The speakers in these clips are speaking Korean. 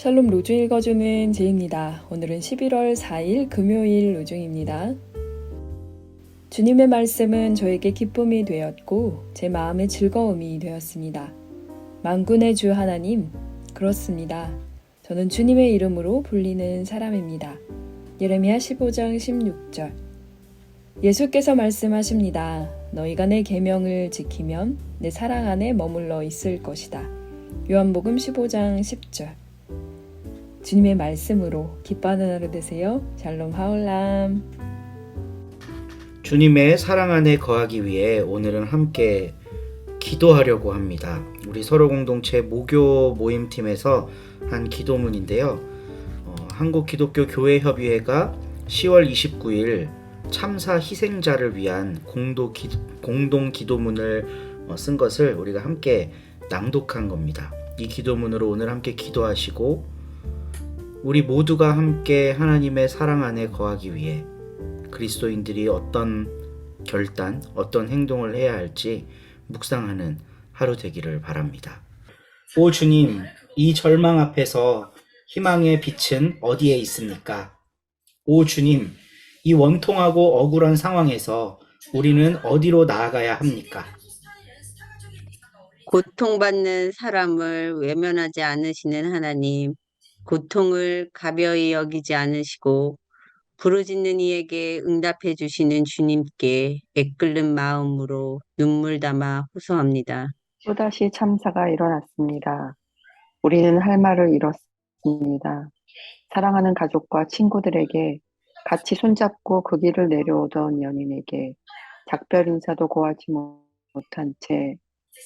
샬롬 로중 읽어주는 제입니다. 오늘은 11월 4일 금요일 로중입니다. 주님의 말씀은 저에게 기쁨이 되었고 제 마음의 즐거움이 되었습니다. 만군의 주 하나님, 그렇습니다. 저는 주님의 이름으로 불리는 사람입니다. 예레미야 15장 16절. 예수께서 말씀하십니다. 너희가 내 계명을 지키면 내 사랑 안에 머물러 있을 것이다. 요한복음 15장 10절. 주님의 말씀으로 기뻐하는 하루 되세요. 샬롬 하울람. 주님의 사랑 안에 거하기 위해 오늘은 함께 기도하려고 합니다. 우리 서로 공동체 모교 모임팀에서 한 기도문인데요. 어, 한국 기독교 교회 협의회가 10월 29일 참사 희생자를 위한 공도 기, 공동 기도문을 어, 쓴 것을 우리가 함께 낭독한 겁니다. 이 기도문으로 오늘 함께 기도하시고 우리 모두가 함께 하나님의 사랑 안에 거하기 위해 그리스도인들이 어떤 결단, 어떤 행동을 해야 할지 묵상하는 하루 되기를 바랍니다. 오 주님, 이 절망 앞에서 희망의 빛은 어디에 있습니까? 오 주님, 이 원통하고 억울한 상황에서 우리는 어디로 나아가야 합니까? 고통받는 사람을 외면하지 않으시는 하나님, 고통을 가벼이 여기지 않으시고 부르짖는 이에게 응답해 주시는 주님께 애끓는 마음으로 눈물 담아 호소합니다. 또다시 참사가 일어났습니다. 우리는 할 말을 잃었습니다. 사랑하는 가족과 친구들에게 같이 손잡고 그 길을 내려오던 연인에게 작별 인사도 고하지 못한 채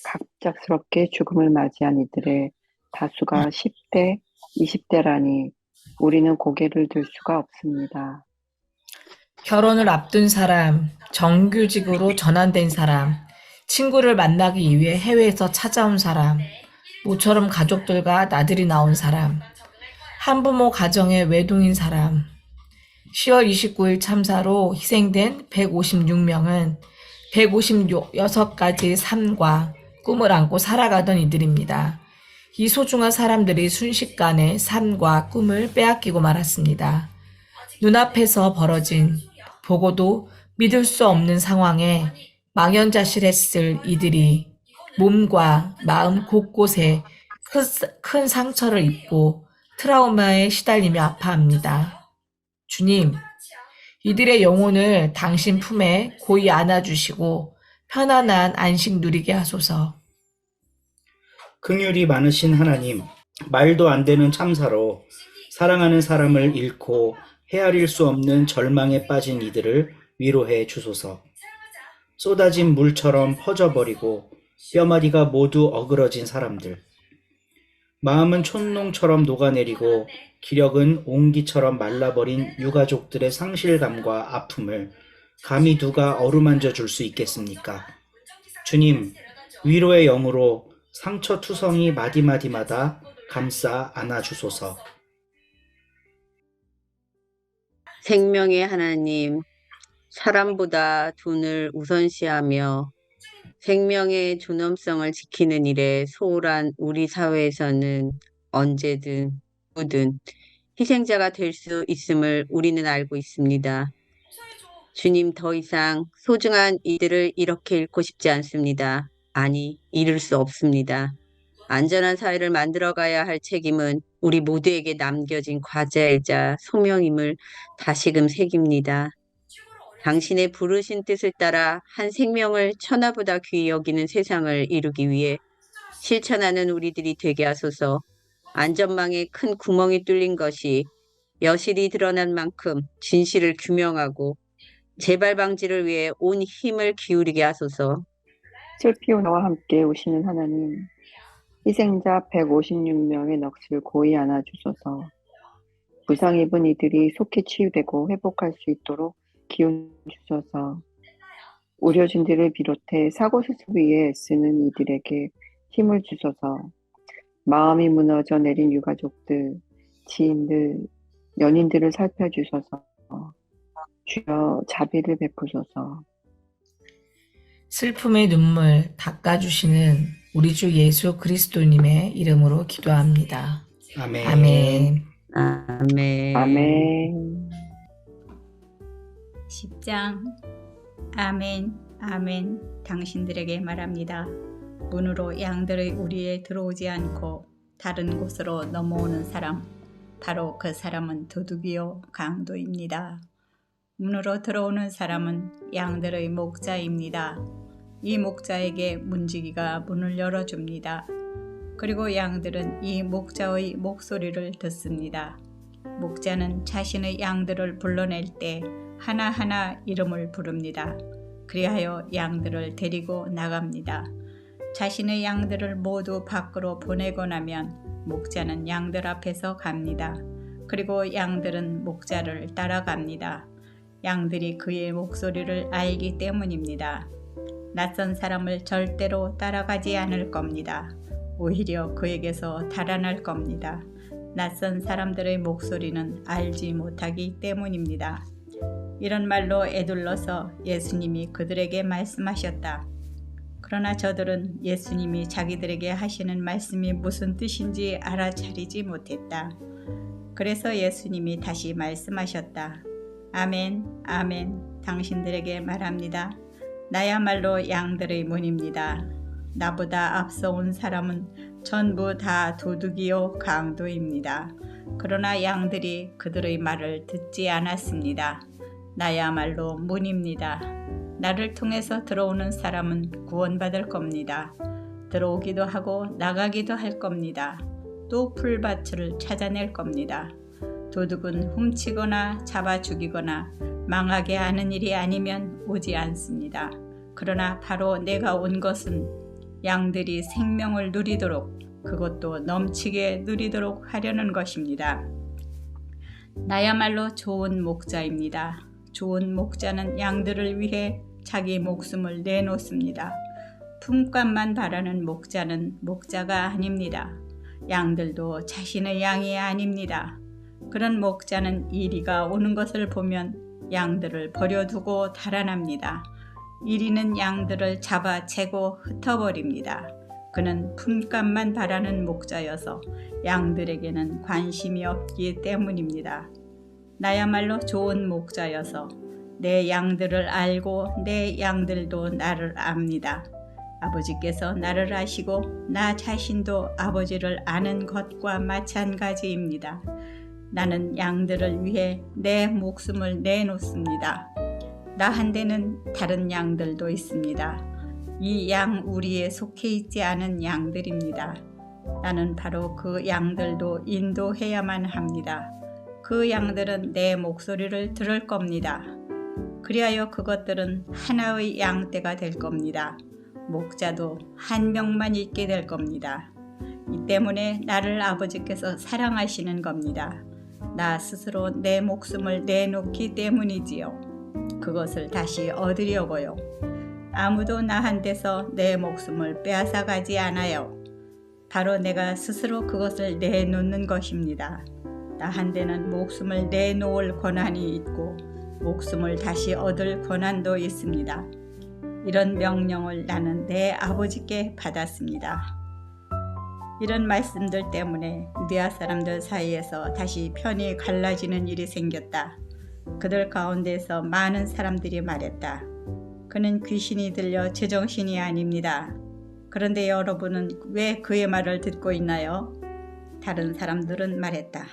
갑작스럽게 죽음을 맞이한 이들의 다수가 10대, 20대라니 우리는 고개를 들 수가 없습니다. 결혼을 앞둔 사람, 정규직으로 전환된 사람, 친구를 만나기 위해 해외에서 찾아온 사람, 모처럼 가족들과 나들이 나온 사람, 한부모 가정의 외동인 사람, 10월 29일 참사로 희생된 156명은 156가지 삶과 꿈을 안고 살아가던 이들입니다. 이 소중한 사람들이 순식간에 삶과 꿈을 빼앗기고 말았습니다. 눈앞에서 벌어진 보고도 믿을 수 없는 상황에 망연자실했을 이들이 몸과 마음 곳곳에 큰, 큰 상처를 입고 트라우마에 시달리며 아파합니다. 주님, 이들의 영혼을 당신 품에 고이 안아주시고 편안한 안식 누리게 하소서. 긍휼이 많으신 하나님, 말도 안 되는 참사로 사랑하는 사람을 잃고 헤아릴 수 없는 절망에 빠진 이들을 위로해 주소서. 쏟아진 물처럼 퍼져버리고 뼈마디가 모두 어그러진 사람들. 마음은 촌농처럼 녹아내리고 기력은 옹기처럼 말라버린 유가족들의 상실감과 아픔을 감히 누가 어루만져 줄 수 있겠습니까? 주님, 위로의 영으로 상처 투성이 마디마디마다 감싸 안아주소서. 생명의 하나님, 사람보다 돈을 우선시하며 생명의 존엄성을 지키는 일에 소홀한 우리 사회에서는 언제든 누구든 희생자가 될 수 있음을 우리는 알고 있습니다. 주님 더 이상 소중한 이들을 이렇게 잃고 싶지 않습니다. 아니, 잃을 수 없습니다. 안전한 사회를 만들어가야 할 책임은 우리 모두에게 남겨진 과제이자 소명임을 다시금 새깁니다. 당신의 부르신 뜻을 따라 한 생명을 천하보다 귀히 여기는 세상을 이루기 위해 실천하는 우리들이 되게 하소서 안전망에 큰 구멍이 뚫린 것이 여실히 드러난 만큼 진실을 규명하고 재발 방지를 위해 온 힘을 기울이게 하소서 슬피오 나와 함께 오시는 하나님, 희생자 156명의 넋을 고이 안아주소서. 부상 입은 이들이 속히 치유되고 회복할 수 있도록 기운 주소서. 의료진들을 비롯해 사고 수습 위에 쓰는 이들에게 힘을 주소서. 마음이 무너져 내린 유가족들, 지인들, 연인들을 살펴주소서. 주여 자비를 베푸소서. 슬픔의 눈물 닦아주시는 우리 주 예수 그리스도님의 이름으로 기도합니다. 아멘. 아멘. 아멘. 아멘. 10장 아멘 아멘 당신들에게 말합니다. 문으로 양들의 우리에 들어오지 않고 다른 곳으로 넘어오는 사람 바로 그 사람은 도둑이요 강도입니다. 문으로 들어오는 사람은 양들의 목자입니다. 이 목자에게 문지기가 문을 열어줍니다. 그리고 양들은 이 목자의 목소리를 듣습니다. 목자는 자신의 양들을 불러낼 때 하나하나 이름을 부릅니다. 그리하여 양들을 데리고 나갑니다. 자신의 양들을 모두 밖으로 보내고 나면 목자는 양들 앞에서 갑니다. 그리고 양들은 목자를 따라갑니다. 양들이 그의 목소리를 알기 때문입니다. 낯선 사람을 절대로 따라가지 않을 겁니다. 오히려 그에게서 달아날 겁니다. 낯선 사람들의 목소리는 알지 못하기 때문입니다. 이런 말로 애둘러서 예수님이 그들에게 말씀하셨다. 그러나 저들은 예수님이 자기들에게 하시는 말씀이 무슨 뜻인지 알아차리지 못했다. 그래서 예수님이 다시 말씀하셨다. 아멘, 아멘, 당신들에게 말합니다. 나야말로 양들의 문입니다. 나보다 앞서 온 사람은 전부 다 도둑이요 강도입니다. 그러나 양들이 그들의 말을 듣지 않았습니다. 나야말로 문입니다. 나를 통해서 들어오는 사람은 구원받을 겁니다. 들어오기도 하고 나가기도 할 겁니다. 또 풀밭을 찾아낼 겁니다. 도둑은 훔치거나 잡아 죽이거나 망하게 하는 일이 아니면 오지 않습니다. 그러나 바로 내가 온 것은 양들이 생명을 누리도록 그것도 넘치게 누리도록 하려는 것입니다. 나야말로 좋은 목자입니다. 좋은 목자는 양들을 위해 자기 목숨을 내놓습니다. 품값만 바라는 목자는 목자가 아닙니다. 양들도 자신의 양이 아닙니다. 그런 목자는 이리가 오는 것을 보면 양들을 버려두고 달아납니다. 이리는 양들을 잡아채고 흩어버립니다. 그는 품값만 바라는 목자여서 양들에게는 관심이 없기 때문입니다. 나야말로 좋은 목자여서 내 양들을 알고 내 양들도 나를 압니다. 아버지께서 나를 아시고 나 자신도 아버지를 아는 것과 마찬가지입니다. 나는 양들을 위해 내 목숨을 내놓습니다. 나 한데는 다른 양들도 있습니다. 이 양 우리에 속해 있지 않은 양들입니다. 나는 바로 그 양들도 인도해야만 합니다. 그 양들은 내 목소리를 들을 겁니다. 그리하여 그것들은 하나의 양떼가 될 겁니다. 목자도 한 명만 있게 될 겁니다. 이 때문에 나를 아버지께서 사랑하시는 겁니다. 나 스스로 내 목숨을 내놓기 때문이지요. 그것을 다시 얻으려고요. 아무도 나한테서 내 목숨을 빼앗아 가지 않아요. 바로 내가 스스로 그것을 내놓는 것입니다. 나한테는 목숨을 내놓을 권한이 있고 목숨을 다시 얻을 권한도 있습니다. 이런 명령을 나는 내 아버지께 받았습니다. 이런 말씀들 때문에 유대아 사람들 사이에서 다시 편이 갈라지는 일이 생겼다. 그들 가운데서 많은 사람들이 말했다. 그는 귀신이 들려 제정신이 아닙니다. 그런데 여러분은 왜 그의 말을 듣고 있나요? 다른 사람들은 말했다.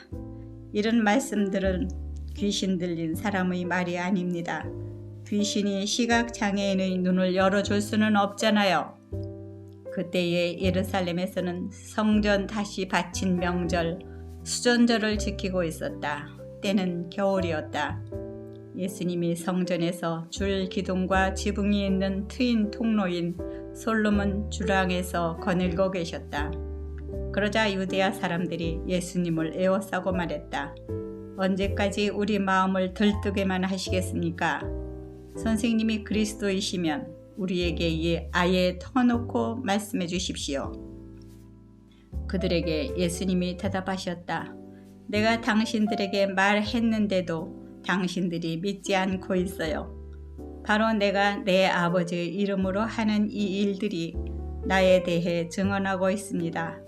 이런 말씀들은 귀신 들린 사람의 말이 아닙니다. 귀신이 시각장애인의 눈을 열어줄 수는 없잖아요. 그때의 예루살렘에서는 성전 다시 바친 명절, 수전절을 지키고 있었다. 때는 겨울이었다. 예수님이 성전에서 줄 기둥과 지붕이 있는 트인 통로인 솔로몬 주랑에서 거닐고 계셨다. 그러자 유대아 사람들이 예수님을 에워싸고 말했다. 언제까지 우리 마음을 들뜨게만 하시겠습니까? 선생님이 그리스도이시면 우리에게 아예 터놓고 말씀해 주십시오. 그들에게 예수님이 대답하셨다. 내가 당신들에게 말했는데도 당신들이 믿지 않고 있어요. 바로 내가 내 아버지의 이름으로 하는 이 일들이 나에 대해 증언하고 있습니다.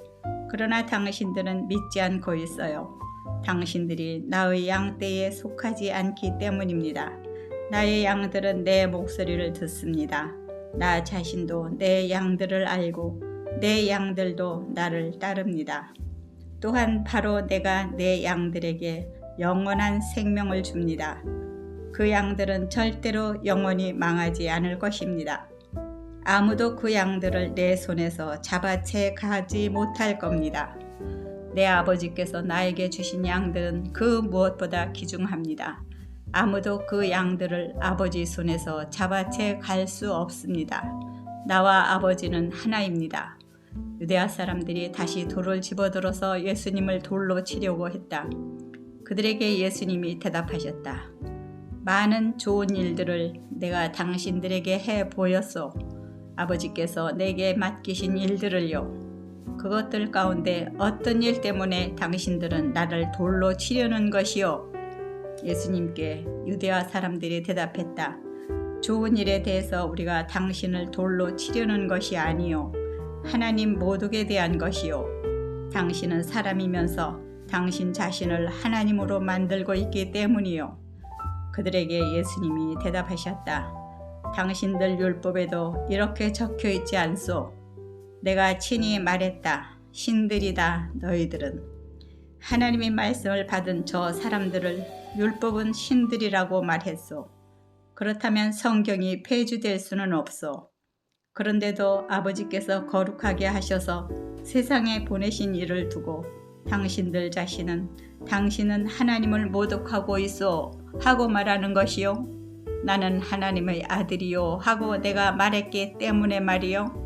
그러나 당신들은 믿지 않고 있어요. 당신들이 나의 양떼에 속하지 않기 때문입니다. 나의 양들은 내 목소리를 듣습니다. 나 자신도 내 양들을 알고 내 양들도 나를 따릅니다. 또한 바로 내가 내 양들에게 영원한 생명을 줍니다. 그 양들은 절대로 영원히 망하지 않을 것입니다. 아무도 그 양들을 내 손에서 잡아채 가지 못할 겁니다. 내 아버지께서 나에게 주신 양들은 그 무엇보다 귀중합니다. 아무도 그 양들을 아버지 손에서 잡아채 갈 수 없습니다. 나와 아버지는 하나입니다. 유대아 사람들이 다시 돌을 집어들어서 예수님을 돌로 치려고 했다. 그들에게 예수님이 대답하셨다. 많은 좋은 일들을 내가 당신들에게 해 보였소. 아버지께서 내게 맡기신 일들을요. 그것들 가운데 어떤 일 때문에 당신들은 나를 돌로 치려는 것이요? 예수님께 유대아 사람들이 대답했다. 좋은 일에 대해서 우리가 당신을 돌로 치려는 것이 아니요. 하나님 모독에 대한 것이요. 당신은 사람이면서 당신 자신을 하나님으로 만들고 있기 때문이요. 그들에게 예수님이 대답하셨다. 당신들 율법에도 이렇게 적혀 있지 않소. 내가 친히 말했다. 신들이다 너희들은. 하나님의 말씀을 받은 저 사람들을 율법은 신들이라고 말했소. 그렇다면 성경이 폐주될 수는 없소. 그런데도 아버지께서 거룩하게 하셔서 세상에 보내신 일을 두고 당신들 자신은 당신은 하나님을 모독하고 있어 하고 말하는 것이요. 나는 하나님의 아들이요 하고 내가 말했기 때문에 말이요.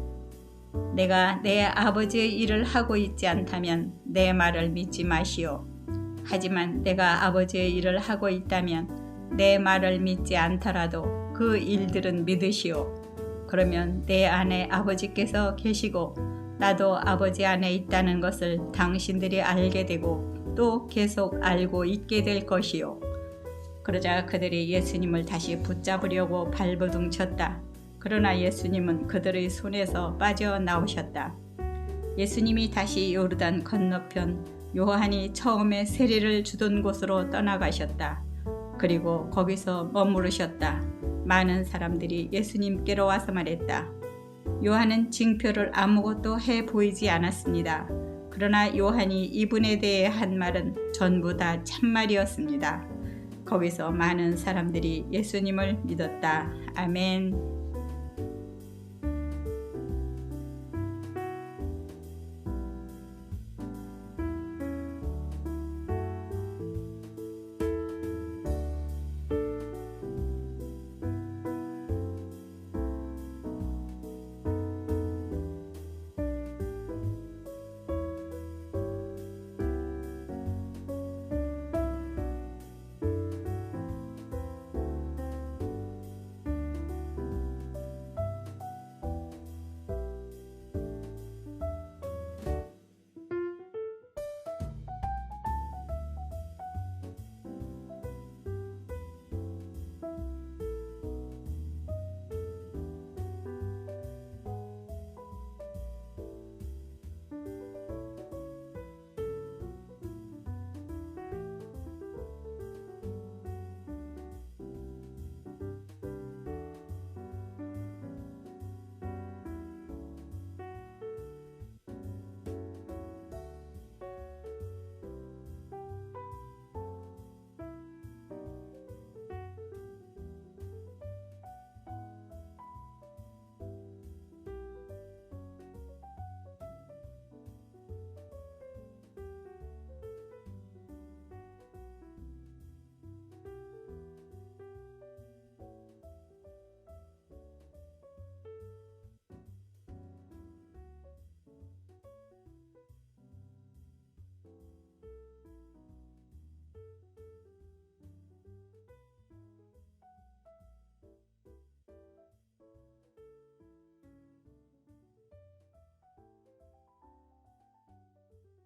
내가 내 아버지의 일을 하고 있지 않다면 내 말을 믿지 마시오. 하지만 내가 아버지의 일을 하고 있다면 내 말을 믿지 않더라도 그 일들은 믿으시오. 그러면 내 안에 아버지께서 계시고 나도 아버지 안에 있다는 것을 당신들이 알게 되고 또 계속 알고 있게 될 것이요. 그러자 그들이 예수님을 다시 붙잡으려고 발버둥 쳤다. 그러나 예수님은 그들의 손에서 빠져나오셨다. 예수님이 다시 요르단 건너편 요한이 처음에 세례를 주던 곳으로 떠나가셨다. 그리고 거기서 머무르셨다. 많은 사람들이 예수님께로 와서 말했다. 요한은 징표를 아무것도 해 보이지 않았습니다. 그러나 요한이 이분에 대해 한 말은 전부 다 참말이었습니다. 거기서 많은 사람들이 예수님을 믿었다. 아멘.